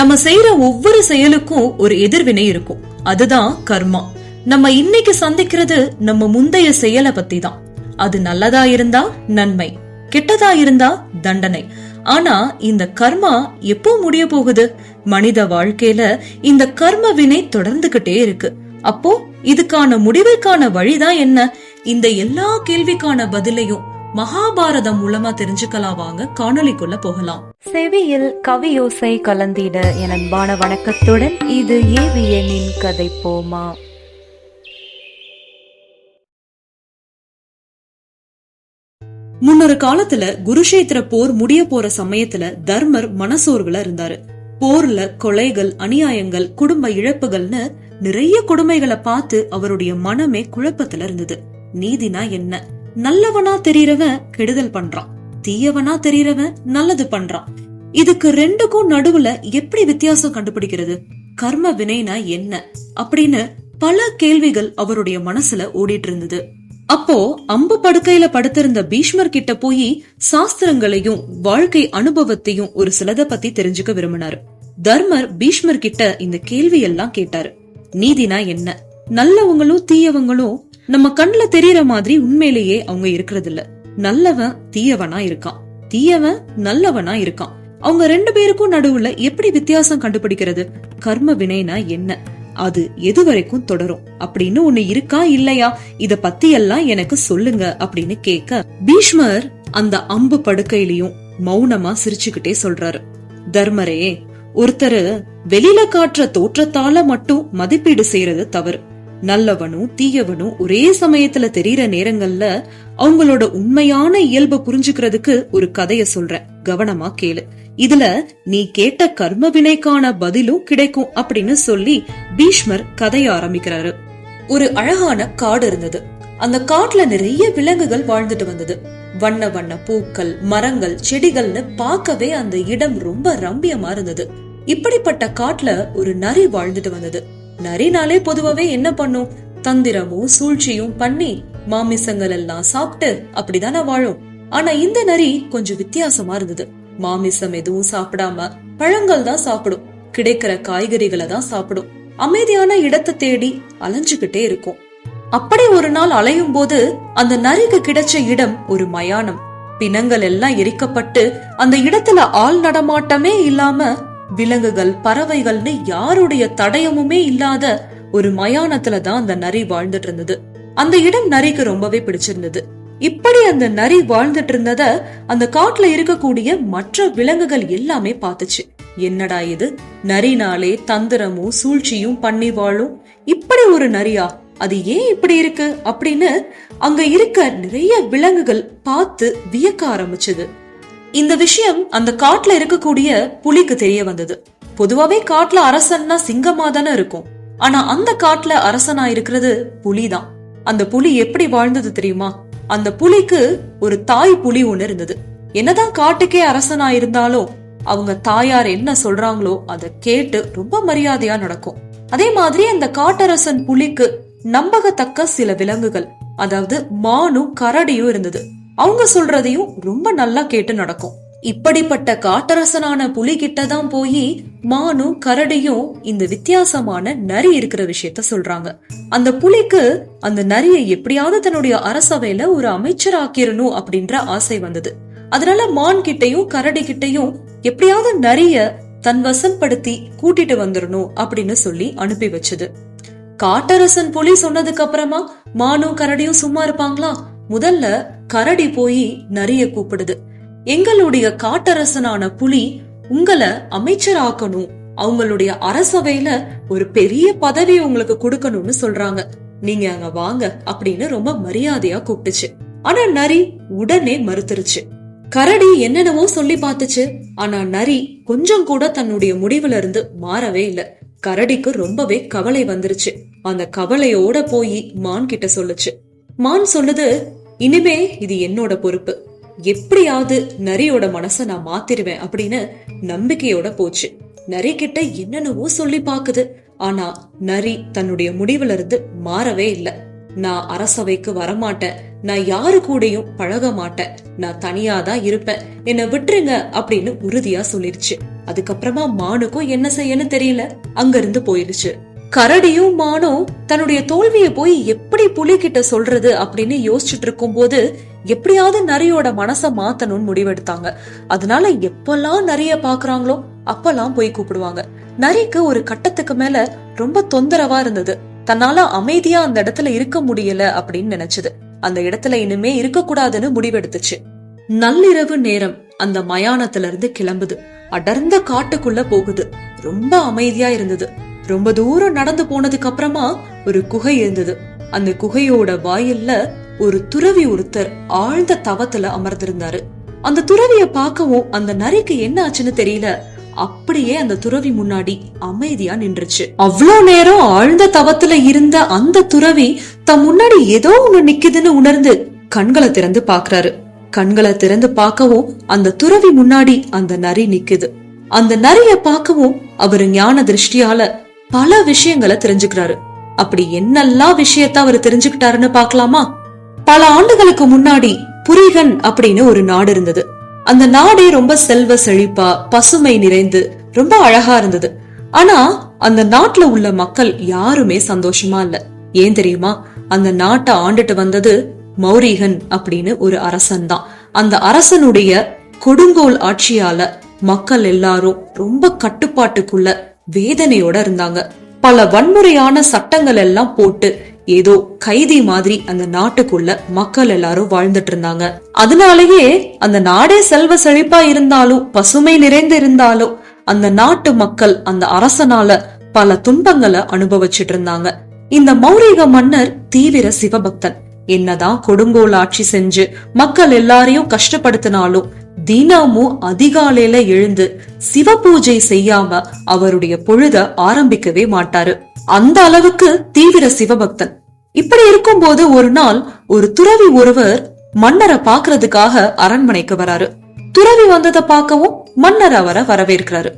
நம்ம செய்யற ஒவ்வொரு செயலுக்கும் ஒரு எதிர்வினை இருக்கும். அதுதான் கர்மா. நம்ம இன்னைக்கு சந்திக்கிறது நம்ம முந்தைய செயலை பத்தி தான் அது நல்லதா இருந்தா நன்மை கெட்டதா இருந்தா தண்டனை. ஆனா இந்த கர்மா எப்போ முடிய போகுது? மனித வாழ்க்கையில இந்த கர்ம வினை தொடர்ந்துகிட்டே இருக்கு. அப்போ இதுக்கான முடிவுக்கான வழிதான் என்ன? இந்த எல்லா கேள்விக்கான பதிலையும் மகாபாரதம் மூலமா தெரிஞ்சுக்கலாம் வாங்க காணொளிக்குள்ள போகலாம். செவியில் கவியோசை கலந்திட என் அன்பான வணக்கத்துடன் இது ஏவியனின் கதை போமா? முன்னொரு காலத்துல குருஷேத்திர போர் முடிய போற சமயத்துல தர்மர் மனசோர்வுல இருந்தாரு. போர்ல கொலைகள் அநியாயங்கள் குடும்ப இழப்புகள்னு நிறைய கொடுமைகளை பார்த்து அவருடைய மனமே குழப்பத்துல இருந்தது. நீதினா என்ன? நல்லவனா தெரியறவன் கெடுதல் பண்றான். தீயவனா தெரியறவன் நல்லது பண்றான். இதுக்கு ரெண்டுக்கும் நடுவுல எப்படி வித்தியாசம் கண்டுபிடிக்கிறது? கர்ம வினைனா என்ன? அப்படின்னு பல கேள்விகள் அவருடைய மனசுல ஓடிட்டு இருந்தது அப்போ அம்பு படுக்கையில படுத்திருந்த பீஷ்மர் கிட்ட போய் சாஸ்திரங்களையும் வாழ்க்கை அனுபவத்தையும் ஒரு சிலதை பத்தி தெரிஞ்சுக்க விரும்பினாரு. தர்மர் பீஷ்மர் கிட்ட இந்த கேள்வி எல்லாம் கேட்டாரு. நீதினா என்ன? நல்லவங்களும் தீயவங்களும் நம்ம கண்ணுல தெரியற மாதிரி உண்மையிலேயே அவங்க இருக்கிறது இல்ல நல்லவன் தீயவனா இருக்கான். தீயவன் நல்லவனா இருக்கான். அவங்க ரெண்டு பேருக்கும் நடுவுல எப்படி வித்தியாசம் கண்டுபிடிக்கிறது? கர்ம வினைனா என்ன? அது எது வரைக்கும் தொடரும்? அப்படின்னு ஒண்ணு இருக்கா இல்லையா? இத பத்தி எல்லாம் எனக்கு சொல்லுங்க அப்படின்னு கேட்க பீஷ்மர் அந்த அம்பு படுக்கையிலயும் மௌனமா சிரிச்சுக்கிட்டே சொல்றாரு. தர்மரே ஒருத்தரு வெளியில காட்டுற தோற்றத்தால மட்டும் மதிப்பீடு செய்யறது தவறு. நல்லவனும் தீயவனும் ஒரே சமயத்துல தெரியற நேரங்கள்ல அவங்களோட உண்மையான இயல்பு புரிஞ்சுக்கிறதுக்கு ஒரு கதைய சொல்றேன் கவனமா கேளு. இதுல நீ கேட்ட கர்ம வினைக்கான பதிலும் கிடைக்கும் அப்படின்னு சொல்லி பீஷ்மர் கதைய ஆரம்பிக்கிறாரு. ஒரு அழகான காடு இருந்தது. அந்த காட்டுல நிறைய விலங்குகள் வாழ்ந்துட்டு வந்தது. வண்ண வண்ண பூக்கள் மரங்கள் செடிகள்னு பார்க்கவே அந்த இடம் ரொம்ப ரம்பியமா இருந்தது. இப்படிப்பட்ட காட்டுல ஒரு நரி வாழ்ந்துட்டு வந்தது. நரினாலே பொதுவாவே என்ன பண்ணும்? தந்திரமும் சூழ்ச்சியும் பண்ணி மாமிசங்கள் எல்லாம் சாப்பிட்டு அப்படிதானே வாழும். ஆனா இந்த நரி கொஞ்சம் வித்தியாசமா இருந்தது. மாமிசம் எதுவும் சாப்பிடாம பழங்கள் தான் சாப்பிடும். கிடைக்கிற காய்கறிகளை தான் சாப்பிடும். அமைதியான இடத்தை தேடி அலைஞ்சுகிட்டே இருக்கும். அப்படி ஒரு நாள் அலையும் போது அந்த நரிக்கு கிடைச்ச இடம் ஒரு மயானம். பிணங்கள் எல்லாம் எரிக்கப்பட்டு அந்த இடத்துல ஆள் நடமாட்டமே இல்லாம விலங்குகள் பறவைகள்னு யாருடைய தடயமுமே இல்லாத ஒரு மயானத்துல தான் அந்த நரி வாழ்ந்துட்டு இருந்தது. அந்த இடம் நரிக்கு ரொம்பவே பிடிச்சிருந்தது. இப்படி அந்த நரி வாழ்ந்துட்டு இருந்தத அந்த காட்டுல இருக்கக்கூடிய மற்ற விலங்குகள் எல்லாமே பார்த்துச்சு. என்னடா இது? நரினாலே தந்திரமும் சூழ்ச்சியும் பண்ணி வாழும். இப்படி ஒரு நரியா? அது ஏன் இப்படி இருக்கு? அப்படின்னு அங்க இருக்க நிறைய விலங்குகள் பார்த்து வியக்க ஆரம்பிச்சது. இந்த விஷயம் அந்த காட்டுல இருக்கக்கூடிய புலிக்கு தெரிய வந்தது. பொதுவாவே காட்டுல அரசன்னா சிங்கமா தானே இருக்கும். ஆனா அந்த காட்டுல அரசனா இருக்கிறது புலிதான். அந்த புலி எப்படி வாழ்ந்தது தெரியுமா? அந்த புலிக்கு ஒரு தாய் புலி ஒண்ணு இருந்தது. என்னதான் காட்டுக்கே அரசனா இருந்தாலும் அவங்க தாயார் என்ன சொல்றாங்களோ அதை கேட்டு ரொம்ப மரியாதையா நடக்கும். அதே மாதிரி அந்த காட்டரசன் புலிக்கு நம்பகத்தக்க சில விலங்குகள் அதாவது மானும் கரடியும் இருந்தது. அவங்க சொல்றதையும் ரொம்ப நல்லா கேட்டு நடக்கும். இப்படிப்பட்ட காட்டரசனான புலி கிட்டதான் போய் மானும் கரடியும் இந்த வித்தியாசமான நரி இருக்கிற விஷயத்த சொல்றாங்க. அந்த புலிக்கு அந்த நரியை எப்படியாவது தன்னுடைய அரசவையில ஒரு அமைச்சர் ஆக்கிரணும் அப்படின்ற ஆசை வந்தது. அதனால மான் கிட்டையும் கரடி கிட்டையும் எப்படியாவது நரிய தன் வசப்படுத்தி கூட்டிட்டு வந்துடணும் அப்படின்னு சொல்லி அனுப்பி வச்சது. காட்டரசன் புலி சொன்னதுக்கு அப்புறமா மானும் கரடியும் சும்மா இருப்பாங்களா? முதல்ல கரடி போய் நரிய கூப்பிடுது. எங்களுடைய காட்டரசனான புலி உங்களை அமைச்சராக்கணும். அவங்களுடைய அரசவையில ஒரு பெரிய பதவி உங்களுக்கு கொடுக்கணும்னு சொல்றாங்க. நீங்க அங்க வாங்க அப்படின்னு ரொம்ப மரியாதையா கூப்பிட்டுச்சு. ஆனா நரி உடனே மறுத்துருச்சு. கரடி என்னென்னவோ சொல்லி பார்த்துச்சு. ஆனா நரி கொஞ்சம் கூட தன்னுடைய முடிவுல இருந்து மாறவே இல்ல. கரடிக்கு ரொம்பவே கவலை வந்துருச்சு. அந்த கவலையோட போய் மான் கிட்ட சொல்லுச்சு. மான் சொல்லுது இனிமே இது என்னோட பொறுப்பு. எப்படியாவது நரியோட மனசை நான் மாத்திருவேன் அப்படின்னு நம்பிக்கையோட போச்சு. நரி கிட்ட என்னென்னவோ சொல்லி பாக்குது. ஆனா நரி தன்னுடைய முடிவுல இருந்து மாறவே இல்லை. நான் அரசவைக்கு வரமாட்டேன். நான் யாரு கூடயும் பழக மாட்டேன். நான் தனியா தான் இருப்பேன். என்ன விட்டுருங்க அப்படின்னு உறுதியா சொல்லிருச்சு. அதுக்கப்புறமா மானுக்கும் என்ன செய்யன்னு தெரியல. அங்க இருந்து போயிடுச்சு கரடியும் மானும் தன்னுடைய தோல்வியை போய் எப்படி புலிகிட்ட சொல்றது அப்படின்னு யோசிச்சுட்டு இருக்கும்போது எப்படியாவது நரியோட மனச மாத்தணும்னு முடிவெடுத்தாங்க. அதனால எப்பெல்லாம் நரிய பாக்குறாங்களோ அப்பெல்லாம் போய் கூப்பிடுவாங்க. நரிக்கு ஒரு கட்டத்துக்கு மேல ரொம்ப தொந்தரவா இருந்தது. தன்னால அமைதியா அந்த இடத்துல இருக்க முடியல அப்படின்னு நினைச்சது. அந்த இடத்துல இனிமே இருக்க கூடாதுன்னு முடிவெடுத்துச்சு. நள்ளிரவு நேரம் அந்த மயானத்துல இருந்து கிளம்புது. அடர்ந்த காட்டுக்குள்ள போகுது. ரொம்ப அமைதியா இருந்தது. ரொம்ப தூரம் நடந்து போனதுக்கு அப்புறமா ஒரு குகை இருந்தது. அந்த குகையோட வாயில்ல ஒரு துறவி ஒருத்தர் ஆழ்ந்த தவத்துல அமர்ந்திருந்தாரு. அந்த துறவிய பார்க்கவும் அந்த நரிக்கு என்ன ஆச்சுன்னு தெரியல. அப்படியே அந்த துறவி முன்னாடி அமைதியா நின்றுச்சு. அவ்வளோ நேரம் ஆழ்ந்த தவத்துல இருந்த அந்த துறவி தம் முன்னாடி ஏதோ ஒண்ணு நிக்குதுன்னு உணர்ந்து கண்களை திறந்து பாக்குறாரு கண்களை திறந்து பார்க்கவும் அந்த துறவி முன்னாடி அந்த நரி நிக்குது. அந்த நரிய பார்க்கவும் அவர் ஞான திருஷ்டியால பல விஷயங்களை தெரிஞ்சுக்கிறாரு. அப்படி என்னெல்லாம் விஷயத்த அவர் தெரிஞ்சுக்கிட்டாருன்னு பாக்கலாமா பல ஆண்டுகளுக்கு முன்னாடி புரிகன் அப்படின்னு ஒரு நாடு இருந்தது. அந்த நாடே ரொம்ப செல்வ செழிப்பா பசுமை நிறைந்து ரொம்ப அழகா இருந்தது. ஆனா அந்த நாட்டுல உள்ள மக்கள் யாருமே சந்தோஷமா இல்ல. ஏன் தெரியுமா? அந்த நாட்டை ஆண்டுட்டு வந்தது மௌரிகன் அப்படின்னு ஒரு அரசன் தான். அந்த அரசனுடைய கொடுங்கோல் ஆட்சியால மக்கள் எல்லாரும் ரொம்ப கட்டுப்பாட்டுக்குள்ள வேதனையோட இருந்தாங்க. பல வன்முறையான சட்டங்கள் எல்லாம் போட்டு ஏதோ கைதி மாதிரி அந்த நாட்டுக்குள்ள மக்கள் எல்லாரும் வாழ்ந்துட்டு இருந்தாங்க. அதனாலேயே அந்த நாடே செல்வ செழிப்பா இருந்தாலும் பசுமை நிறைந்து இருந்தாலும் அந்த நாட்டு மக்கள் அந்த அரசனால பல துன்பங்களை அனுபவிச்சிட்டு இருந்தாங்க. இந்த மௌரிக மன்னர் தீவிர சிவபக்தன். என்னதான் கொடுங்கோல் ஆட்சி செஞ்சு மக்கள் எல்லாரையும் கஷ்டப்படுத்தினாலும் தினமும் அதிகாலையில எழுந்து சிவ பூஜை செய்யாம அவருடைய பொழுத ஆரம்பிக்கவே மாட்டாரு. அந்த அளவுக்கு தீவிர சிவபக்தன். இப்படி இருக்கும்போது ஒரு நாள் ஒரு துறவி ஒருவர் மன்னரை பாக்குறதுக்காக அரண்மனைக்கு வராரு. துறவி வந்ததை பார்க்கவும் மன்னர் அவரை வரவேற்கிறாரு.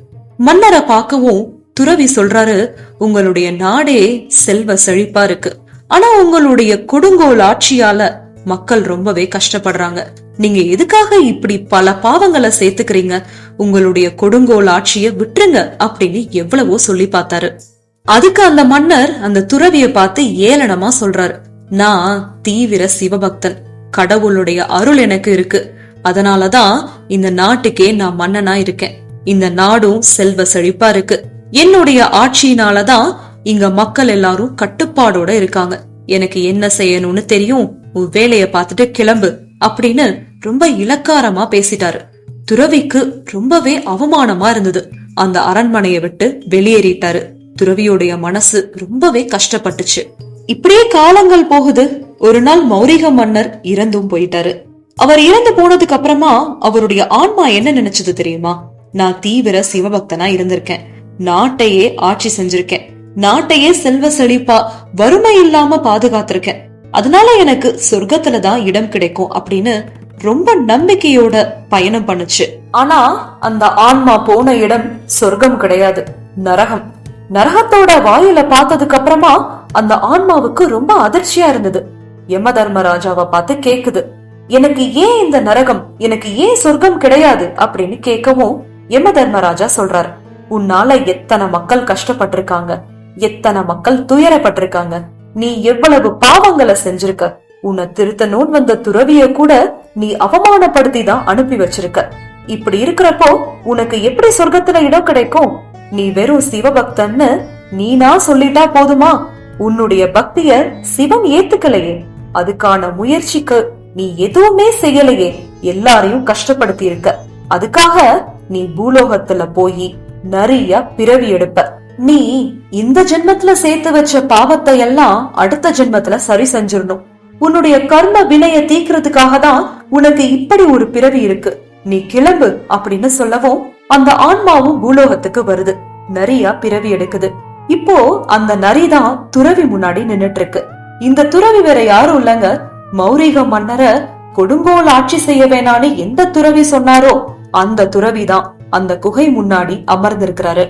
மன்னரை பார்க்கவும் துறவி சொல்றாரு உங்களுடைய நாடே செல்வ செழிப்பா இருக்கு. ஆனா உங்களுடைய கொடுங்கோல் ஆட்சியால மக்கள் ரொம்பவே கஷ்டப்படுறாங்க. நீங்க எதுக்காக இப்படி பல பாவங்களை சேர்த்துக்கிறீங்க? உங்களுடைய கொடுங்கோல் ஆட்சிய விட்டுருங்க அப்படின்னு எவ்வளவோ சொல்லி பார்த்தாரு. அதுக்கு அந்த மன்னர் அந்த துறவிய பார்த்து ஏளனமா சொல்றாரு. நான் தீவிர சிவபக்தன். கடவுளுடைய அருள் எனக்கு இருக்கு. அதனாலதான் இந்த நாட்டுக்கே நான் மன்னனா இருக்கேன். இந்த நாடும் செல்வ செழிப்பா இருக்கு. என்னுடைய ஆட்சியினாலதான் இங்க மக்கள் எல்லாரும் கட்டுப்பாடோட இருக்காங்க. எனக்கு என்ன செய்யணும்னு தெரியும்? உன் வேலைய பார்த்துட்டு கிளம்பு அப்படின்னு ரொம்ப இலக்காரமா பேசிட்டாரு. துறவிக்கு ரொம்பவே அவமானமா இருந்தது. அந்த அரண்மனையை விட்டு வெளியேறிட்டாரு. துறவியோடைய மனசு ரொம்பவே கஷ்டப்பட்டுச்சு. இப்படியே காலங்கள் போகுது. ஒரு நாள் மௌரிக மன்னர் இறந்தும் போயிட்டாரு. அவர் இறந்து போனதுக்கு அப்புறமா அவருடைய ஆன்மா என்ன நினைச்சது தெரியுமா? நான் தீவிர சிவபக்தனா இருந்திருக்கேன். நாட்டையே ஆட்சி செஞ்சிருக்கேன். நாட்டையே செல்வ செழிப்பா வறுமை இல்லாம பாதுகாத்திருக்கேன். அதனால எனக்கு சொர்க்கத்துல தான் இடம் கிடைக்கும் அப்படின்னு ரொம்ப நம்பிக்கையோட பயணம் பண்ணுச்சு. ஆனா அந்த ஆன்மா போன இடம் சொர்க்கம் கிடையாது. நரகம். நரகத்தோட வாயில பார்த்ததுக்கு அப்புறமா அந்த ஆன்மாவுக்கு ரொம்ப அதிர்ச்சியா இருந்தது. யம தர்மராஜாவை பார்த்து கேக்குது. எனக்கு ஏன் இந்த நரகம்? எனக்கு ஏன் சொர்க்கம் கிடையாது? அப்படின்னு கேட்கவும் யம தர்மராஜா சொல்றாரு. உன்னால எத்தனை மக்கள் கஷ்டப்பட்டிருக்காங்க. எத்தனை மக்கள் துயரப்பட்டிருக்காங்க. நீ எவ்வளவு பாவங்களை செஞ்சிருக்க. உன்னை திருத்தணும்னு வந்த துறவிய கூட நீ அவமானப்படுத்தி தான் அனுப்பி வச்சிருக்க. இப்படி இருக்கிறப்போ உனக்கு எப்படி சொர்க்கத்துல இடம் கிடைக்கும்? நீ வெறும் சிவபக்தன்னு நீனா சொல்லிட்டா போதுமா? உன்னுடைய பக்திய சிவன் ஏத்துக்கலையே. அதுக்கான முயற்சிக்கு நீ எதுவுமே செய்யலையே. எல்லாரையும் கஷ்டப்படுத்தி இருக்க அதுக்காக நீ பூலோகத்துல போய் நிறைய பிறவி எடுப்ப. நீ இந்த ஜென்மத்துல சேர்த்து வச்ச பாவத்தை எல்லாம் அடுத்த ஜென்மத்துல சரி செஞ்சிடணும். உன்னுடைய கர்ம வினைய தீக்கிறதுக்காக தான் உனக்கு இப்படி ஒரு பிறவி இருக்கு. நீ கிளம்பு அப்படின்னு சொல்லவும் அந்த ஆன்மாவும் பூலோகத்துக்கு வருது. நரியா பிறவி எடுக்குது. இப்போ அந்த நரிதான் துறவி முன்னாடி நின்னுட்டு இருக்கு இந்த துறவி வேற யாரும் இல்லங்க. மௌரிக மன்னர கொடுங்கோல் ஆட்சி செய்ய வேணான்னு எந்த துறவி சொன்னாரோ அந்த துறவிதான். அந்த குகை முன்னாடி அமர்ந்திருக்கிறாரு.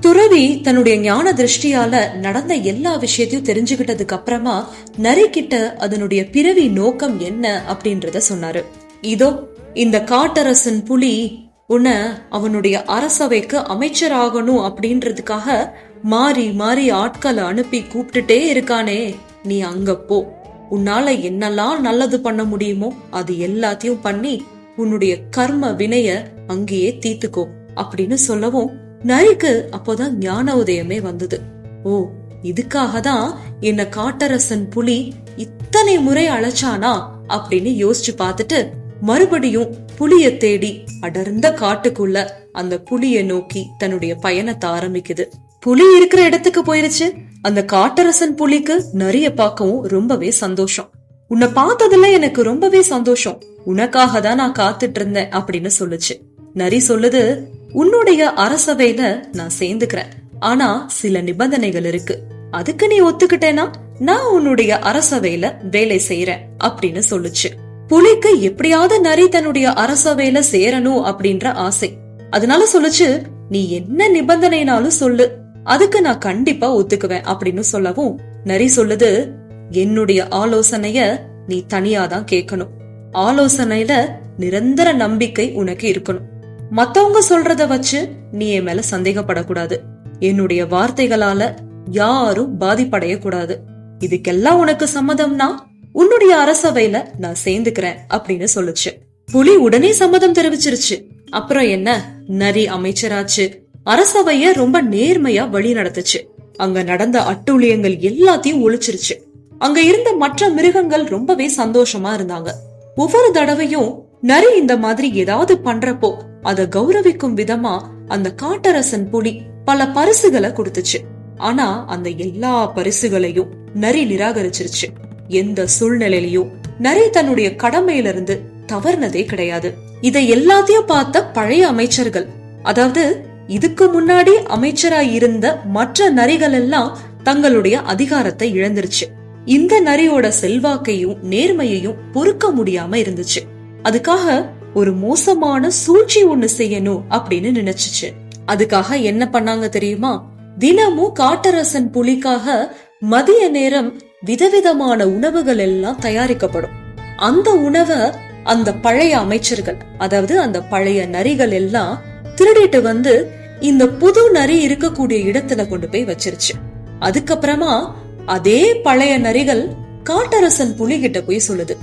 துறவி தன்னுடைய ஞான திருஷ்டியால நடந்த எல்லா விஷயத்தையும் தெரிஞ்சுக்கிட்டதுக்கு அப்புறமா நரி அதனுடைய பிறவி நோக்கம் என்ன அப்படின்றத சொன்னாரு. இதோ இந்த காட்டரசன் புலி உன்னை அவனுடைய அரசவைக்கு அமைச்சராகணும் அப்படின்றதுக்காக மாறி மாறி ஆட்களை அனுப்பி கூப்பிட்டுட்டே இருக்கானே. நீ அங்க போ. உன்னால என்னெல்லாம் நல்லது பண்ண முடியுமோ அது எல்லாத்தையும் பண்ணி உன்னுடைய கர்ம வினைய அங்கேயே தீத்துக்கோ அப்படின்னு சொல்லவும் நரிக்கு அப்போதான் ஞான உதயமே வந்தது. ஓ இதுக்காக தான் என்ன காட்டரசன் புலி இத்தனை முறை அழைச்சானா அப்படின்னு யோசிச்சு பார்த்துட்டு மறுபடியும் புலிய தேடி அடர்ந்த காட்டுக்குள்ள அந்த புலிய நோக்கி தன்னுடைய பயணத்தை ஆரம்பிக்குது. புலி இருக்கிற இடத்துக்கு போயிருச்சு. அந்த காட்டரசன் புலிக்கு நரிய பார்க்கவும் ரொம்பவே சந்தோஷம். உன்னை பார்த்ததுல எனக்கு ரொம்பவே சந்தோஷம். உனக்காக தான் நான் காத்துட்டு இருந்தேன் அப்படின்னு சொல்லுச்சு. நரி சொல்லுது உன்னுடைய அரசவையில நான் சேர்ந்துக்கிறேன். ஆனா சில நிபந்தனைகள் இருக்கு. அதுக்கு நீ ஒத்துக்கிட்டேனா? நான் உன்னுடைய அரசவையில வேலை செய்யறேன் அப்படின்னு சொல்லுச்சு. புலிக்கு எப்படியாவது நரி தன்னுடைய அரசவையில சேரணும் அப்படின்ற ஆசை. அதனால சொல்லுச்சு நீ என்ன நிபந்தனைனாலும் சொல்லு. அதுக்கு நான் கண்டிப்பா ஒத்துக்குவேன் அப்படின்னு சொல்லவும் நரி சொல்லுது என்னுடைய ஆலோசனைய நீ தனியாதான் கேட்கணும். ஆலோசனையில நிரந்தர நம்பிக்கை உனக்கு இருக்கணும். மத்தவங்க சொல்றத வச்சு நீ என் மேல சந்தேகப்படக்கூடாது. என்னுடைய வார்த்தைகளால யாரும் பாதிப்படைய கூடாது இதுக்கெல்லாம் உனக்கு சம்மதம்னா உன்னுடைய அரசவையில நான் சேர்ந்துக்கிறேன் அப்படின்னு சொல்லுச்சு. புலி உடனே சம்மதம் தெரிவிச்சிருச்சு. அப்புறம் என்ன? நரி அமைச்சராச்சு. அரசவைய ரொம்ப நேர்மையா வழி நடத்துச்சு. அங்க நடந்த அட்டூழியங்கள் எல்லாத்தையும் ஒழிச்சிருச்சு. அங்க இருந்த மற்ற மிருகங்கள் ரொம்பவே சந்தோஷமா இருந்தாங்க. ஒவ்வொரு தடவையும் நரி இந்த மாதிரி ஏதாவது பண்றப்போ அத கௌரவிக்கும் விதமா அந்த காட்டரசன் புலி பல பரிசுகளை கொடுத்துச்சு. ஆனா அந்த எல்லா பரிசுகளையும் நரி நிராகரிச்சிருச்சு. எந்த சூழ்நிலையிலயும் நரி தன்னுடைய கடமையில இருந்து தவறுனதே கிடையாது. இதை எல்லாத்தையும் பார்த்த பழைய அமைச்சர்கள் அதாவது இதுக்கு முன்னாடி அமைச்சரா இருந்த மற்ற நரிகள் எல்லாம் தங்களுடைய அதிகாரத்தை இழந்துருச்சு. இந்த நரியோட செல்வாக்கையும் நேர்மையையும் பொறுக்க முடியாம இருந்துச்சு. அதுக்காக ஒரு மோசமான சூழ்ச்சி ஒண்ணு செய்யணும் அப்படின்னு நினைச்சுச்சு. அதுக்காக என்ன பண்ணாங்க தெரியுமா? தினமும் காட்டரசன் புலிக்காக மதிய நேரம் விதவிதமான உணவுகள் எல்லாம் தயாரிக்கப்படும். அந்த உணவை அந்த பழைய அமைச்சர்கள் அதாவது அந்த பழைய நரிகள் எல்லாம் திருடிட்டு வந்து இந்த புது நரி இருக்கக்கூடிய இடத்துல கொண்டு போய் வச்சிருச்சு. அதுக்கப்புறமா அதே பழைய நரிகள் காட்டரசன் புலி கிட்ட போய் சொல்லுது.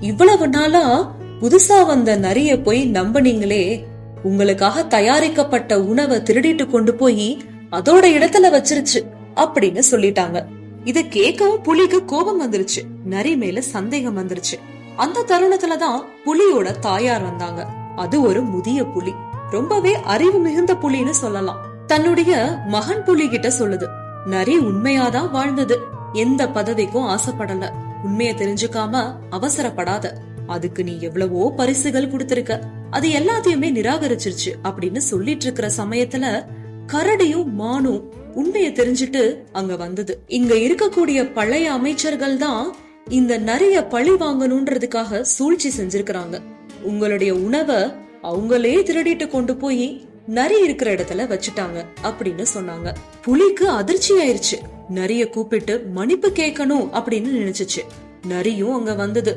இவ்வளவு நாளா புதுசா வந்த நரிய போய் நம்புனீங்களே. உங்களுக்காக தயாரிக்கப்பட்ட உணவை திருடிட்டு கொண்டு போய் அதோட இடத்துல வச்சிருச்சு அப்படின்னு சொல்லிட்டாங்க. இத கேட்கவும் புலிக்கு கோபம் வந்துருச்சு. நரி மேல சந்தேகம் வந்துருச்சு. அந்த தருணத்துலதான் புலியோட தாயார் வந்தாங்க. அது ஒரு முதிய புலி. ரொம்பவே அறிவு மிகுந்த புலின்னு சொல்லலாம். தன்னுடைய மகன் புலி கிட்ட சொல்லுது. நரி உண்மையாதான் வாழ்ந்தது. எந்த பதவிக்கும் ஆசைப்படல. உண்மைய தெரிஞ்சுக்காம அவசரப்படாத. அதுக்கு நீ எவ்வளவோ பரிசுகள் கொடுத்திருக்க. அது எல்லாத்தையுமே நிராகரிச்சிருச்சு அப்படின்னு சொல்லிட்டு இருக்கிற சமயத்துல கரடியும் மானும் உண்மைய தெரிஞ்சுட்டு அங்க வந்தது. இங்க இருக்கக்கூடிய பழைய அமைச்சர்கள் தான் இந்த நிறைய பழி வாங்கணும்ன்றதுக்காக சூழ்ச்சி செஞ்சிருக்கிறாங்க. உங்களுடைய உணவை அவங்களே திருடிட்டு கொண்டு போய் நரி இருக்கிற இடத்துல வச்சுட்டாங்க அப்படின்னு சொன்னாங்க. புலிக்கு அதிர்ச்சி ஆயிருச்சு. நரிய கூப்பிட்டு மன்னிப்பு கேட்கணும் அப்படின்னு நினைச்சிச்சு. நரியும் அங்க வந்தது.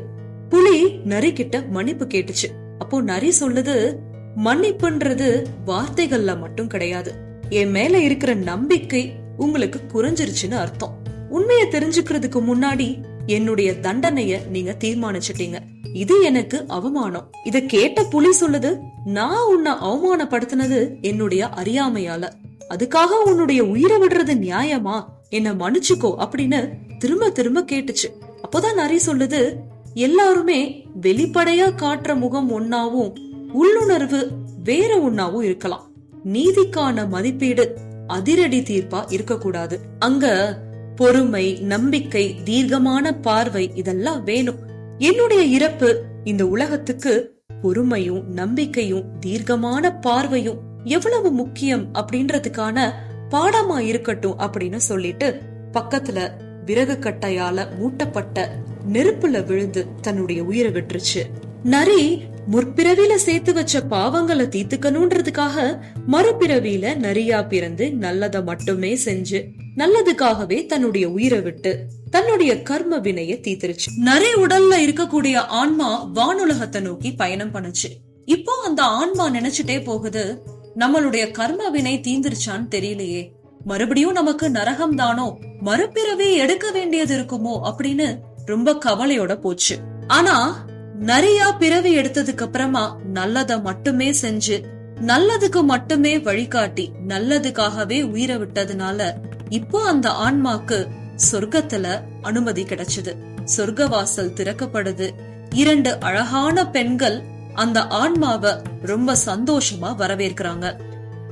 புலி நரி கிட்ட மன்னிப்பு கேட்டுச்சு. அப்போ நரி சொல்லுது மன்னிப்புன்றது வார்த்தைகள்ல மட்டும் கிடையாது. என் மேல இருக்கிற நம்பிக்கை உங்களுக்கு குறைஞ்சிருச்சுன்னு அர்த்தம். உண்மைய தெரிஞ்சுக்கிறதுக்கு முன்னாடி என்னுடைய தண்டனைய நீங்க தீர்மானிச்சிட்டீங்க. இது எனக்கு அவமானம். இத கேட்ட புலி சொல்லுது நான் உன்னை அவமானப்படுத்தினது என்னுடைய அறியாமையால. அதுக்காக உன்னுடைய உயிரை விடுறது நியாயமா? என்ன மன்னிச்சுக்கோ அப்படின்னு திரும்ப திரும்ப கேட்டுச்சு. அப்போதான் நரி சொல்லுது எல்லாருமே வெளிப்படையா காட்டுற முகம் ஒன்னாவும் உள்ளுணர்வு வேற ஒன்னாவும் இருக்கலாம். நீதிக்கான மதிப்பீடு அதிரடி தீர்ப்பா இருக்கக்கூடாது. அங்க பொறுமை நம்பிக்கை தீர்க்கமான பார்வை இதெல்லாம் வேணும். என்னுடைய இறப்பு இந்த உலகத்துக்கு பொறுமையும் நம்பிக்கையும் தீர்க்கமான பார்வையும் எவ்வளவு முக்கியம் அப்படின்றதுக்கான பாடமா இருக்கட்டும் அப்படின்னு சொல்லிட்டு பக்கத்துல விறகு கட்டையால மூட்டப்பட்ட நெருப்புல விழுந்து தன்னுடைய உயிரை விட்டுருச்சு. நரி முற்பிறவில சேர்த்து வச்ச பாவங்களை தீத்துக்கணும்ன்றதுக்காக மறுபிறவியில நரியா பிறந்து நல்லத மட்டுமே செஞ்சு நல்லதுக்காகவே தன்னுடைய உயிரை விட்டு தன்னுடைய கர்ம வினைய தீத்துருச்சு நரி உடல்ல இருக்கக்கூடிய ஆன்மா வானுலகத்தை நோக்கி பயணம் பண்ணுச்சு. இப்போ அந்த ஆன்மா நினைச்சிட்டே போகுது நம்மளுடைய கர்ம வினை தீந்துருச்சான்னு தெரியலையே. மறுபடியும் நமக்கு நரகம் தானோ மறுபிறவி எடுக்க வேண்டியது இருக்குமோ அப்படின்னு ரொம்ப கவலையோட போச்சு. ஆனா நிறைய பிறவி எடுத்ததுக்கு அப்புறமா நல்லத மட்டுமே செஞ்சு நல்லதுக்கு மட்டுமே வழிகாட்டி நல்லதுக்காகவே உயிரை விட்டதுனால இப்போ அந்த ஆன்மாக்கு சொர்க்கத்துல அனுமதி கிடைச்சது. சொர்க்கவாசல் திறக்கப்படுது. இரண்டு அழகான பெண்கள் அந்த ஆன்மாவ ரொம்ப சந்தோஷமா வரவேற்கிறாங்க.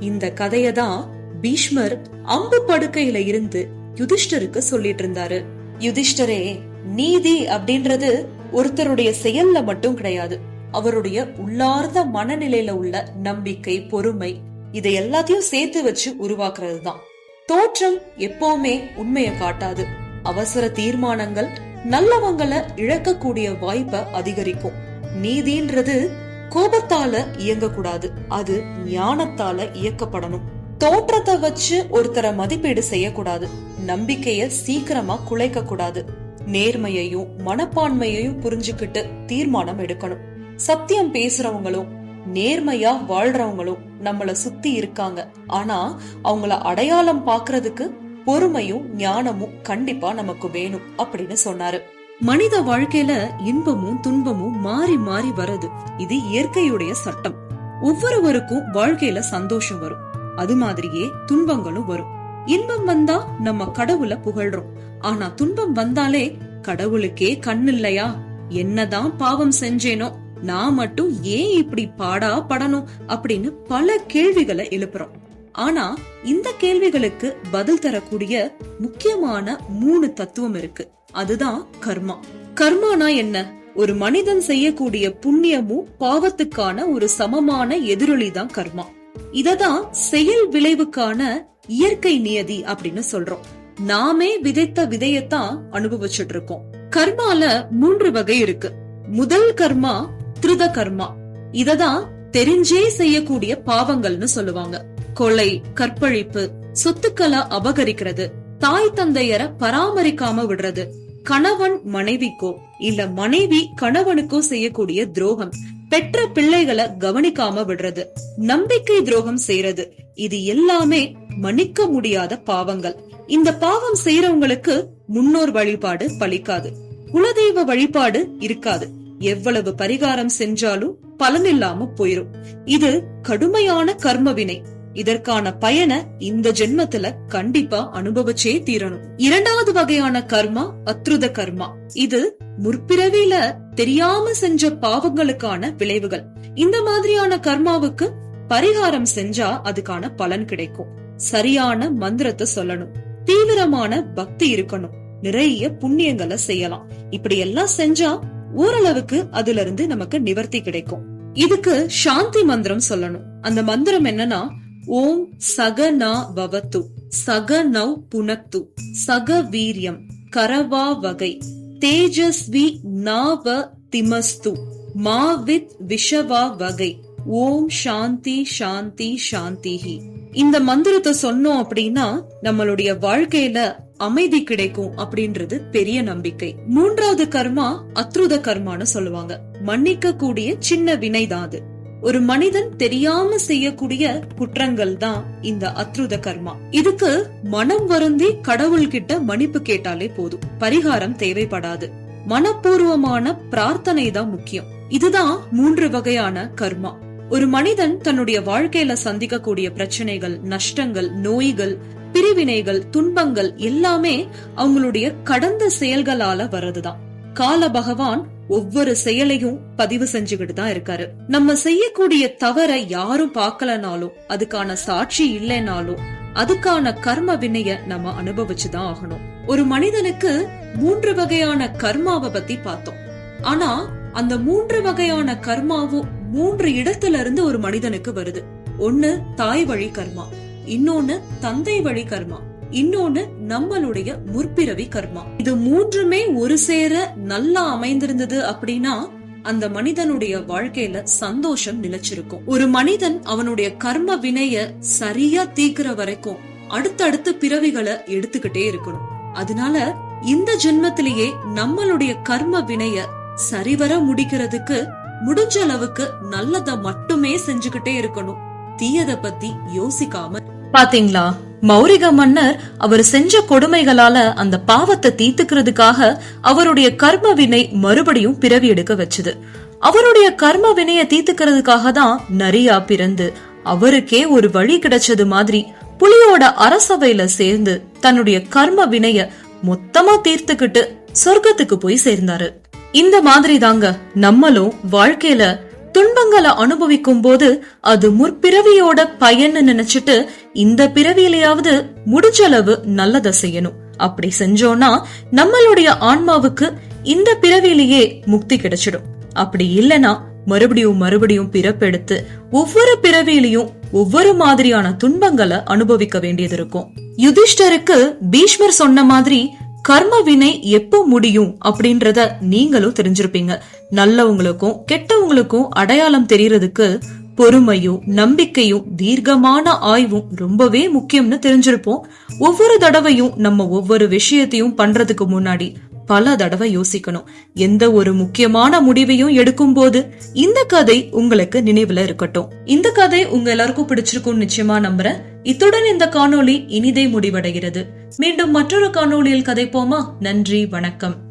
இந்த கதைய தான் பீஷ்மர் அம்பு படுக்கையில இருந்து யுதிஷ்டருக்கு சொல்லிட்டு இருந்தாரு. யுதிஷ்டரே நீதி அப்படின்றது ஒருத்தருடைய செயல்ல மட்டும் கிடையாது. அவருடைய உள்ளார்ந்த மனநிலையில உள்ள நம்பிக்கை பொறுமை இதை எல்லாத்தையும் சேர்த்து வச்சு உருவாக்குறது தான் தோற்றம் எப்பவுமே உண்மையை காட்டாது. அவசர தீர்மானங்கள் நல்லவங்களை இழக்கக்கூடிய வாய்ப்பை அதிகரிக்கும். நீதின்றது கோபத்தால இயங்கக்கூடாது. அது ஞானத்தால இயக்கப்படணும். தோற்றத்தை வச்சு ஒருத்தரை மதிப்பீடு செய்யக்கூடாது. நம்பிக்கைய சீக்கிரமா குலைக்க கூடாது நேர்மையையும் மனப்பான்மையையும் புரிஞ்சுக்கிட்டு தீர்மானம் எடுக்கணும். சத்தியம் பேசுறவங்களும் நேர்மையா வாழ்றவங்களும் நம்மள சுத்தி இருக்காங்க. ஆனா அவங்கள அடையாளம் பாக்குறதுக்கு பொறுமையும் ஞானமும் கண்டிப்பா நமக்கு வேணும் அப்படின்னு சொன்னாரு. மனித வாழ்க்கையில இன்பமும் துன்பமும் மாறி மாறி வருது இது இயற்கையுடைய சட்டம். ஒவ்வொருவருக்கும் வாழ்க்கையில சந்தோஷம் வரும். அது மாதிரியே துன்பங்களும் வரும். இன்பம் வந்தா நம்ம கடவுளை புகழ்றோம். ஆனா துன்பம் வந்தாலே கடவுளுக்கே கண் இல்லையா என்னதான் பாவம் செஞ்சேனோ நான் மட்டும் ஏன் இப்படி பாடா படணும் அப்படின்னு பல கேள்விகளை எழுப்புறோம். ஆனா இந்த கேள்விகளுக்கு பதில் தரக்கூடிய முக்கியமான மூணு தத்துவம் இருக்கு. அதுதான் கர்மா. கர்மானா என்ன? ஒரு மனிதன் செய்யக்கூடிய புண்ணியமும் பாவத்துக்கான ஒரு சமமான எதிரொலி தான் கர்மா. இததான் செயல் விளைவுக்கான இயற்கை நியதி அப்படின்னு சொல்றோம். நாமே விதைத்த விதையத்தான் அனுபவிச்சுட்டு இருக்கோம் கர்மால மூன்று வகை இருக்கு. முதல் கர்மா திருத கர்மா. இததான் தெரிஞ்சே செய்யக்கூடிய பாவங்கள்னு சொல்லுவாங்க. கொலை கற்பழிப்பு சொத்துக்களை அபகரிக்கிறது தாய் தந்தையர பராமரிக்காம விடுறது கணவன் மனைவிக்கோ இல்ல மனைவி கணவனுக்கோ செய்யக்கூடிய துரோகம் பெற்ற பிள்ளைகளை கவனிக்காம விடுறது நம்பிக்கை துரோகம் செய்யறது இது எல்லாமே மன்னிக்க முடியாத பாவங்கள். இந்த பாவம் செய்யறவங்களுக்கு முன்னோர் வழிபாடு பலிக்காது குலதெய்வ வழிபாடு இருக்காது. எவ்வளவு பரிகாரம் செஞ்சாலும் பலனில்லாம போயிரும். இது கடுமையான கர்ம வினை. இதற்கான பயனை இந்த ஜென்மத்துல கண்டிப்பா அனுபவிச்சே தீரணும். இரண்டாவது வகையான கர்மா அத்ருத கர்மா. இது முற்பிறவில தெரியாம செஞ்ச பாவங்களுக்கான விளைவுகள். இந்த மாதிரியான கர்மாவுக்கு பரிகாரம் செஞ்சா அதுக்கான பலன் கிடைக்கும். சரியான மந்திரத்தை சொல்லணும். தீவிரமான பக்தி இருக்கணும். நிறைய புண்ணியங்களை செய்யலாம். இப்படி எல்லாம் செஞ்சா ஓரளவுக்கு அதுல இருந்து நமக்கு நிவர்த்தி கிடைக்கும். இதுக்கு சாந்தி மந்திரம் சொல்லணும். அந்த மந்திரம் என்னன்னா ஓம் சகனா பவத்து சக புனத்து புனக்து சக வீரியம் கரவா வகை தேஜஸ்வி நாவ திமஸ்து மாவித் விஷவா வகை. ஓம் சாந்தி சாந்தி சாந்திஹி. இந்த மந்திரத்தை சொன்னோம் அப்படின்னா நம்மளுடைய வாழ்க்கையில அமைதி கிடைக்கும் அப்படின்றது பெரிய நம்பிக்கை. மூன்றாவது கர்மா அத்ருத கர்மான்னு சொல்லுவாங்க. மன்னிக்க கூடிய சின்ன வினைதான் அது. ஒரு மனிதன் தெரியாம செய்யக்கூடிய குற்றங்கள் தான் இந்த அத்ருத கர்மா. இதுக்கு மனம் வருந்தி கடவுள் கிட்ட மன்னிப்பு கேட்டாலே போதும். பரிகாரம் தேவைப்படாது. மனப்பூர்வமான பிரார்த்தனை தான் முக்கியம். இதுதான் மூன்று வகையான கர்மா. ஒரு மனிதன் தன்னுடைய வாழ்க்கையில சந்திக்கக்கூடிய பிரச்சனைகள் நஷ்டங்கள் நோய்கள் பிரிவினைகள் துன்பங்கள் எல்லாமே அவங்களுடைய கடந்த செயல்களால வர்றதுதான். கால பகவான் ஒவ்வொரு செயலையும் பதிவு செஞ்சுக்கிட்டு தான் இருக்காரு. நம்ம செய்யக்கூடிய தவற யாரும் பார்க்கலனாலும் அதுக்கான சாட்சி இல்லைனாலும் அதுக்கான கர்ம வினைய நம்ம அனுபவிச்சுதான் ஆகணும். ஒரு மனிதனுக்கு மூன்று வகையான கர்மாவை பத்தி பார்த்தோம். ஆனா அந்த மூன்று வகையான கர்மாவும் மூன்று இடத்துல இருந்து ஒரு மனிதனுக்கு வருது. ஒன்னு தாய் வழி கர்மா இன்னொன்னு தந்தை வழி கர்மா. இன்னொன்னு நம்மளுடைய முற்பிறவி கர்மா. இது மூன்றுமே ஒரு சேர நல்லா அமைந்திருந்தது அப்படின்னா அந்த மனிதனுடைய வாழ்க்கையில சந்தோஷம் நிலைச்சிருக்கும். ஒரு மனிதன் அவனுடைய கர்ம வினைய சரியா தீக்குற வரைக்கும் அடுத்தடுத்து பிறவிகளை எடுத்துக்கிட்டே இருக்கணும். அதனால இந்த ஜென்மத்திலேயே நம்மளுடைய கர்ம வினைய சரிவர முடிக்கிறதுக்கு முடிஞ்ச அளவுக்கு நல்லத மட்டுமே செஞ்சுக்கிட்டே இருக்கணும். தீயத பத்தி யோசிக்காம. பாத்தீங்களா? மௌரிக மன்னர் அவர் செஞ்ச கொடுமைகளால அந்த பாவத்தை தீத்துக்கிறதுக்காக அவருடைய கர்ம வினை மறுபடியும் பிறவி எடுக்க வச்சது. அவருடைய கர்ம வினைய தீத்துக்கிறதுக்காக தான் நரியா பிறந்து அவருக்கே ஒரு வழி கிடைச்சது மாதிரி புலியோட அரசவையில சேர்ந்து தன்னுடைய கர்ம வினைய மொத்தமா தீர்த்துக்கிட்டு சொர்க்கத்துக்கு போய் சேர்ந்தாரு. இந்த மாதிரி தாங்க நம்மளும் வாழ்க்கையில துன்பங்களை அனுபவிக்கும் போது அது முற்பிறவியோட பயன்னு நினைச்சிட்டு இந்த பிறவியில முடிஞ்ச அளவு நல்லதை செய்யணும். அப்படி செஞ்சோம்னா நம்மளுடைய ஆன்மாவுக்கு இந்த பிறவியிலேயே முக்தி கிடைச்சிடும். அப்படி இல்லனா மறுபடியும் மறுபடியும் பிறப்பெடுத்து ஒவ்வொரு பிறவியிலையும் ஒவ்வொரு மாதிரியான துன்பங்களை அனுபவிக்க வேண்டியது இருக்கும். யுதிஷ்டருக்கு பீஷ்மர் சொன்ன மாதிரி கர்ம வினை எப்போ முடியும் அப்படின்றத நீங்களும் தெரிஞ்சிருப்பீங்க. நல்லவங்களுக்கும் கெட்டவங்களுக்கும் அடையாளம் தெரியறதுக்கு பொறுமையும் நம்பிக்கையும் தீர்க்கமான ஆய்வும் ரொம்பவே முக்கியம்னு தெரிஞ்சிருப்போம். ஒவ்வொரு தடவையும் நம்ம ஒவ்வொரு விஷயத்தையும் பண்றதுக்கு முன்னாடி பல தடவை யோசிக்கணும். எந்த ஒரு முக்கியமான முடிவையும் எடுக்கும் போது இந்த கதை உங்களுக்கு நினைவுல இருக்கட்டும். இந்த கதை உங்க எல்லாருக்கும் பிடிச்சிருக்கும் நிச்சயமா நம்புறேன். இத்துடன் இந்த காணொளி இனிதே முடிவடைகிறது. மீண்டும் மற்றொரு காணொளியில் கதைப்போமா? நன்றி வணக்கம்.